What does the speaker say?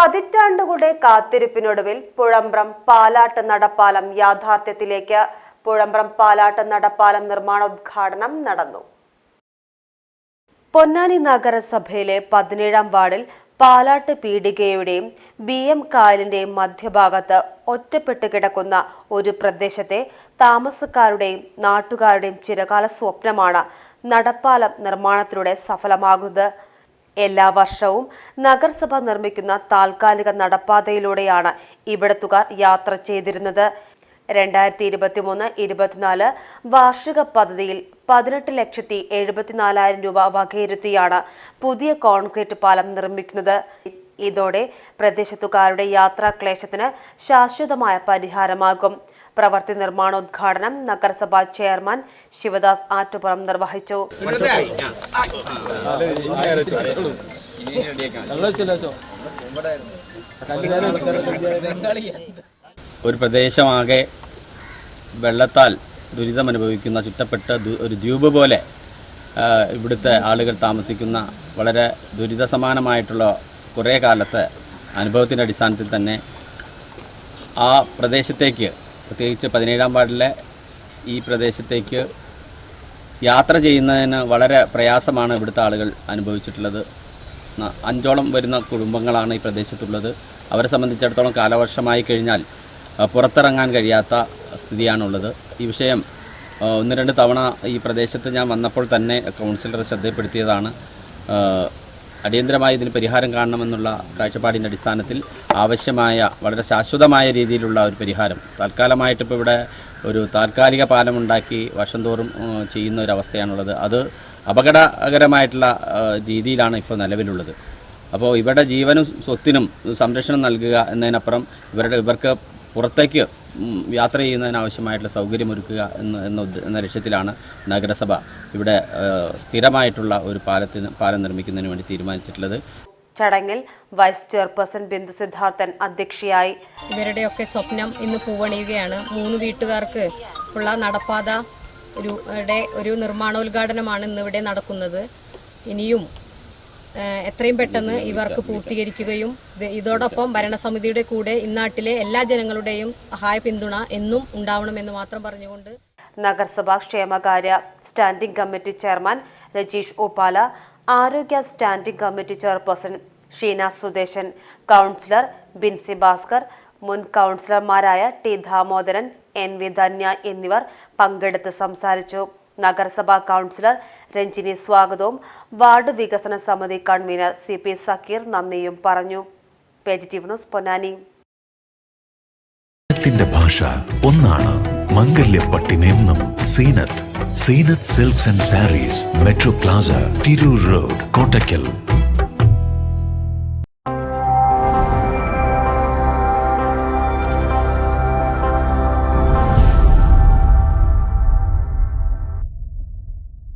പതിറ്റാണ്ടുകളുടെ കാത്തിരിപ്പിനൊടുവിൽ പുഴമ്പ്രം പാലാട്ട് നടപ്പാലം യാഥാർത്ഥ്യത്തിലേക്ക് പുഴമ്പ്രം പാലാട്ട് നടപ്പാലം നിർമ്മാണോദ്ഘാടനം നടന്നു. പൊന്നാനി നഗരസഭയിലെ പതിനേഴാം വാർഡിൽ പാലാട്ട് പീടികയുടെയും ബി എം കായലിന്റെയും മധ്യഭാഗത്ത് ഒറ്റപ്പെട്ട് കിടക്കുന്ന ഒരു പ്രദേശത്തെ താമസക്കാരുടെയും നാട്ടുകാരുടെയും ചിരകാല സ്വപ്നമാണ് നടപ്പാലം നിർമ്മാണത്തിലൂടെ സഫലമാകുന്നത്. എല്ലാ വർഷവും നഗരസഭ നിർമ്മിക്കുന്ന താൽക്കാലിക നടപ്പാതയിലൂടെയാണ് ഇവിടത്തുകാർ യാത്ര ചെയ്തിരുന്നത്. രണ്ടായിരത്തി ഇരുപത്തിമൂന്ന് ഇരുപത്തിനാല് വാർഷിക പദ്ധതിയിൽ പതിനെട്ട് ലക്ഷത്തി എഴുപത്തിനാലായിരം രൂപ വകയിരുത്തിയാണ് പുതിയ കോൺക്രീറ്റ് പാലം നിർമ്മിക്കുന്നത്. ഇതോടെ പ്രദേശത്തുകാരുടെ യാത്രാക്ലേശത്തിന് ശാശ്വതമായ പരിഹാരമാകും. പ്രവർത്തി നിർമ്മാണോദ്ഘാടനം നഗരസഭാ ചെയർമാൻ ശിവദാസ് ആറ്റുപുറം നിർവഹിച്ചു. ഒരു പ്രദേശമാകെ വെള്ളത്താൽ ദുരിതമനുഭവിക്കുന്ന ചുറ്റപ്പെട്ട ഒരു ദ്വീപ് പോലെ ഇവിടുത്തെ ആളുകൾ താമസിക്കുന്ന വളരെ ദുരിത സമാനമായിട്ടുള്ള കുറേ കാലത്തെ അനുഭവത്തിന്റെ അടിസ്ഥാനത്തിൽ തന്നെ ആ പ്രദേശത്തേക്ക് പ്രത്യേകിച്ച് പതിനേഴാം വാർഡിലെ ഈ പ്രദേശത്തേക്ക് യാത്ര ചെയ്യുന്നതിന് വളരെ പ്രയാസമാണ് ഇവിടുത്തെ ആളുകൾ അനുഭവിച്ചിട്ടുള്ളത്. അഞ്ചോളം വരുന്ന കുടുംബങ്ങളാണ് ഈ പ്രദേശത്തുള്ളത്. അവരെ സംബന്ധിച്ചിടത്തോളം കാലവർഷമായി കഴിഞ്ഞാൽ പുറത്തിറങ്ങാൻ കഴിയാത്ത സ്ഥിതിയാണുള്ളത്. ഈ വിഷയം ഒന്ന് രണ്ട് തവണ ഈ പ്രദേശത്ത് ഞാൻ വന്നപ്പോൾ തന്നെ കൗൺസിലർ ശ്രദ്ധപ്പെടുത്തിയതാണ് അടിയന്തരമായി ഇതിന് പരിഹാരം കാണണമെന്നുള്ള കാഴ്ചപ്പാടിന്റെ അടിസ്ഥാനത്തിൽ ആവശ്യമായ വളരെ ശാശ്വതമായ രീതിയിലുള്ള ഒരു പരിഹാരം. താൽക്കാലമായിട്ടിപ്പോൾ ഇവിടെ ഒരു താൽക്കാലിക പാലമുണ്ടാക്കി വർഷം തോറും ചെയ്യുന്ന ഒരു അവസ്ഥയാണുള്ളത്. അത് അപകടകരമായിട്ടുള്ള രീതിയിലാണ് ഇപ്പോൾ നിലവിലുള്ളത്. അപ്പോൾ ഇവരുടെ ജീവനും സ്വത്തിനും സംരക്ഷണം നൽകുക എന്നതിനപ്പുറം ഇവരുടെ ഇവർക്ക് പുറത്തേക്ക് യാത്ര ചെയ്യുന്നതിനാവശ്യമായിട്ടുള്ള സൗകര്യമൊരുക്കുക എന്ന് എന്ന എന്ന ലക്ഷ്യത്തിലാണ് നഗരസഭ ഇവിടെ സ്ഥിരമായിട്ടുള്ള ഒരു പാലത്തിന് പാലം നിർമ്മിക്കുന്നതിന് വേണ്ടി തീരുമാനിച്ചിട്ടുള്ളത്. ചടങ്ങിൽ വൈസ് ചെയർപേഴ്സൺ ബിന്ദു സിദ്ധാർത്ഥൻ അധ്യക്ഷയായി. ഇവരുടെയൊക്കെ സ്വപ്നം ഇന്ന് പൂവണിയുകയാണ്. മൂന്ന് വീട്ടുകാർക്ക് ഉള്ള നടപ്പാത ഒരു നിർമ്മാണോദ്ഘാടനമാണ് ഒരു നിർമ്മാണോദ്ഘാടനമാണ് ഇന്നിവിടെ നടക്കുന്നത്. ഇനിയും എത്രയും പെട്ടെന്ന് ഇവർക്ക് പൂർത്തീകരിക്കുകയും ഇതോടൊപ്പം ഭരണസമിതിയുടെ കൂടെ ഇന്നാട്ടിലെ എല്ലാ ജനങ്ങളുടെയും സഹായ പിന്തുണ എന്നും ഉണ്ടാവണമെന്ന് മാത്രം പറഞ്ഞുകൊണ്ട് നഗരസഭാ ക്ഷേമകാര്യ സ്റ്റാൻഡിംഗ് കമ്മിറ്റി ചെയർമാൻ രജീഷ് ഓപാല ആരോഗ്യ standing committee chairperson Sheena Sudeshan councillor Binsi Bhaskar മുൻ കൗൺസിലർമാരായ T Damodaran N V Dhanya എന്നിവർ പങ്കെടുത്ത് സംസാരിച്ചു. നഗരസഭാ കൗൺസിലർ രഞ്ജിനി സ്വാഗതവും. വാർഡ് വികസന സമിതി കൺവീനർ സി പി സക്കീർ നന്ദിയും പറഞ്ഞു. Positive news Ponnani. ഭാഷ ഒന്നാണ്. മംഗല്യപ്പട്ടിനെന്നും Seenath. Seenath silks and sarees metro plaza Tirur road Kottakkal.